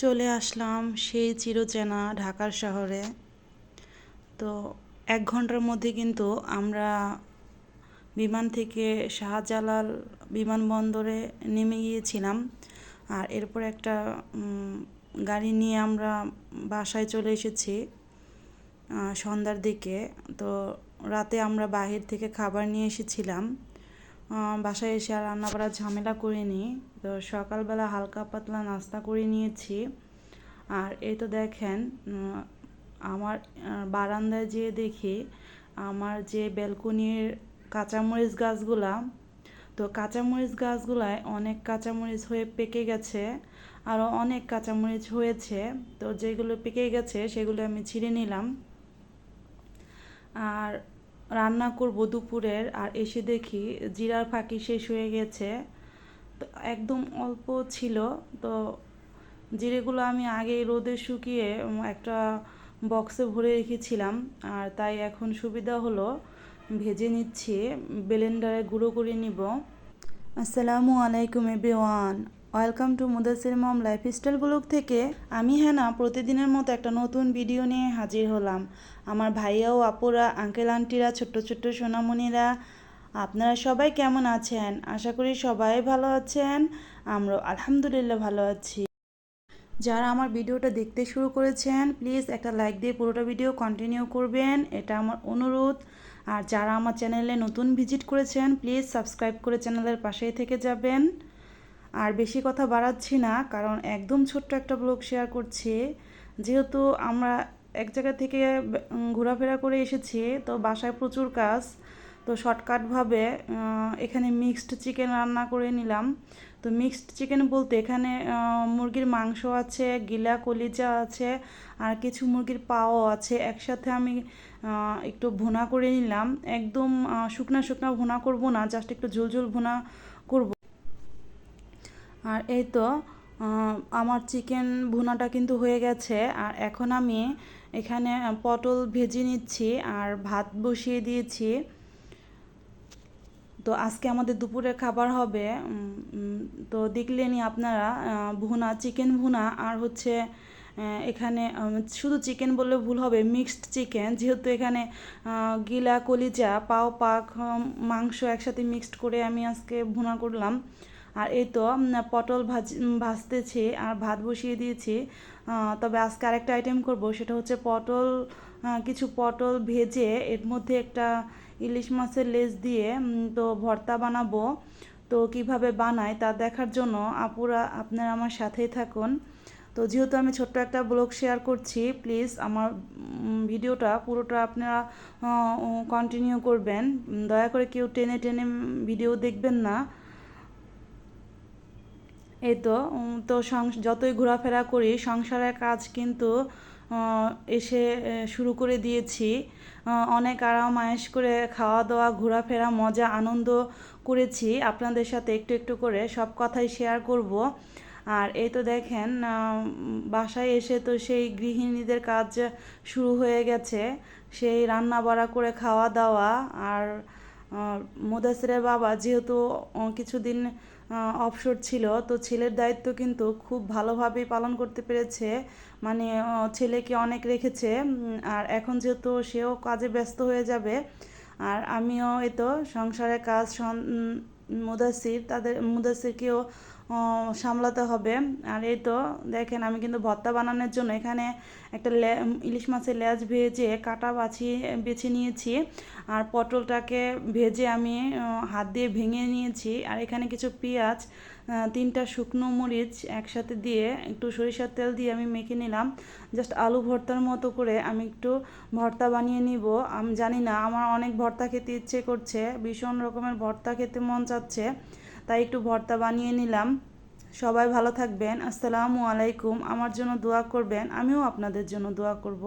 চলে আসলাম সেই চিরচেনা ঢাকার শহরে। তো এক ঘণ্টার মধ্যে কিন্তু আমরা বিমান থেকে শাহজালাল বিমানবন্দরে নেমে গিয়েছিলাম। আর এরপর একটা গাড়ি নিয়ে আমরা বাসায় চলে এসেছি সন্ধ্যার দিকে। তো রাতে আমরা বাহির থেকে খাবার নিয়ে এসেছিলাম। বাসায় এসে আর রান্না করার ঝামেলা করে করিনি। তো সকালবেলা হালকা পাতলা নাস্তা করে নিয়েছি। আর এই তো দেখেন আমার বারান্দায় যেয়ে দেখি আমার যে ব্যালকনির কাঁচামরিচ গাছগুলা, তো কাঁচামরিচ গাছগুলায় অনেক কাঁচামরিচ হয়ে পেকে গেছে আরও অনেক কাঁচামরিচ হয়েছে। তো যেগুলো পেকে গেছে, সেগুলো আমি ছিঁড়ে নিলাম। আর রান্না করব দুপুরের আর এসে দেখি জিরার ফাঁকি শেষ হয়ে গেছে। তো একদম অল্প ছিল। তো জিরেগুলো আমি আগে রোদে শুকিয়ে একটা বক্সে ভরে রেখেছিলাম আর তাই এখন সুবিধা হলো। ভেজে নিচ্ছি ব্লেন্ডারে গুঁড়ো করে নিব। আসসালামু আলাইকুম everyone. Welcome to Mudassir mom lifestyle blog থেকে। আমি হ্যানা প্রতিদিনের মতো একটা নতুন ভিডিও নিয়ে হাজির হলাম। আমার ভাইয়া ও আপুরা, আঙ্কেল, আন্টিরা, ছোট্ট ছোট্ট সোনামণিরা, আপনারা সবাই কেমন আছেন? আশা করি সবাই ভালো আছেন। আমরা আলহামদুলিল্লাহ ভালো আছি। যারা আমার ভিডিওটা দেখতে শুরু করেছেন, প্লিজ একটা লাইক দিয়ে পুরোটা ভিডিও কন্টিনিউ করবেন। এটা আমার অনুরোধ। আর যারা আমার চ্যানেলে নতুন ভিজিট করেছেন, প্লিজ সাবস্ক্রাইব করে চ্যানেলের পাশেই থেকে যাবেন। আর বেশি কথা বাড়াচ্ছি না, কারণ একদম ছোট্ট একটা ব্লগ শেয়ার করছি। যেহেতু আমরা এক জায়গা থেকে ঘোরাফেরা করে এসেছি, তো বাসায় প্রচুর কাজ, তো শর্টকাটভাবে এখানে মিক্সড চিকেন রান্না করে নিলাম। তো মিক্সড চিকেন বলতে এখানে মুরগির মাংস আছে, গিলা কলিজা আছে, আর কিছু মুরগির পাও আছে। একসাথে আমি একটু ভুনা করে নিলাম। একদম শুকনা শুকনা ভুনা করব না জাস্ট একটু ঝোল ঝোল ভুনা করব। আর এই তো আমার চিকেন ভুনাটা কিন্তু হয়ে গেছে। আর এখন আমি এখানে পটল ভেজে নিচ্ছি আর ভাত বসিয়ে দিয়েছি। তো আজকে আমাদের দুপুরের খাবার হবে তো দেখলেনই আপনারা ভুনা, চিকেন ভুনা আর হচ্ছে এখানে শুধু চিকেন বললে ভুল হবে, মিক্সড চিকেন। যেহেতু এখানে গিলা, কলিজা পাও পাক মাংস একসাথে মিক্সড করে আমি আজকে ভুনা করলাম। আর এই তো পটল ভাজ ভাজতেছি, আর ভাত বসিয়ে দিয়েছি। তবে আজকে আরেকটা আইটেম করব, সেটা হচ্ছে পটল কিছু পটল ভেজে এর মধ্যে একটা ইলিশ মাছের লেজ দিয়ে তো ভর্তা বানাবো। তো কীভাবে বানায় তা দেখার জন্য আপুরা, আপনারা আমার সাথেই থাকুন। তো যেহেতু আমি ছোট্ট একটা ব্লগ শেয়ার করছি, প্লিজ আমার ভিডিওটা পুরোটা আপনারা কন্টিনিউ করবেন। দয়া করে কেউ টেনে টেনে ভিডিও দেখবেন না। এই তো তো যতই ঘোরাফেরা করি, সংসারের কাজ কিন্তু এসে শুরু করে দিয়েছি। অনেক আরাম আয়েশ করে খাওয়া দাওয়া ঘোরাফেরা, মজা, আনন্দ করেছি। আপনাদের সাথে একটু একটু করে সব কথাই শেয়ার করব। আর এই তো দেখেন বাসায় এসে তো সেই গৃহিণীদের কাজ শুরু হয়ে গেছে। সেই রান্না বাড়া করে খাওয়া দাওয়া আর মুদাসিরের বাবা যেহেতু কিছুদিন অবসর ছিল। তো ছেলের দায়িত্ব কিন্তু খুব ভালোভাবেই পালন করতে পেরেছে। মানে ছেলেকে অনেক রেখেছে। আর এখন যেহেতু সেও কাজে ব্যস্ত হয়ে যাবে, আর আমিও এতো সংসারের কাজ মুদাসির, তাদের মুদাসিরকেও সামলাতে হবে। আর এই তো দেখেন, আমি কিন্তু ভর্তা বানানোর জন্য এখানে একটা ইলিশ মাছের লেজ ভেজে কাটা বাছি, বেছে নিয়েছি। আর পটলটাকে ভেজে আমি হাত দিয়ে ভেঙে নিয়েছি। আর এখানে কিছু পেঁয়াজ তিনটা শুকনো মরিচ একসাথে দিয়ে একটু সরিষার তেল দিয়ে আমি মেখে নিলাম। জাস্ট আলু ভর্তার মতো করে আমি একটু ভর্তা বানিয়ে নিব। আমি জানি না, আমার অনেক ভর্তা খেতে ইচ্ছে করছে, ভীষণ রকমের ভর্তা খেতে মন চাচ্ছে। তাই একটু ভর্তা বানিয়ে নিলাম। সবাই ভালো থাকবেন। আসসালামু আলাইকুম। আমার জন্য দোয়া করবেন। আমিও আপনাদের জন্য দোয়া করব।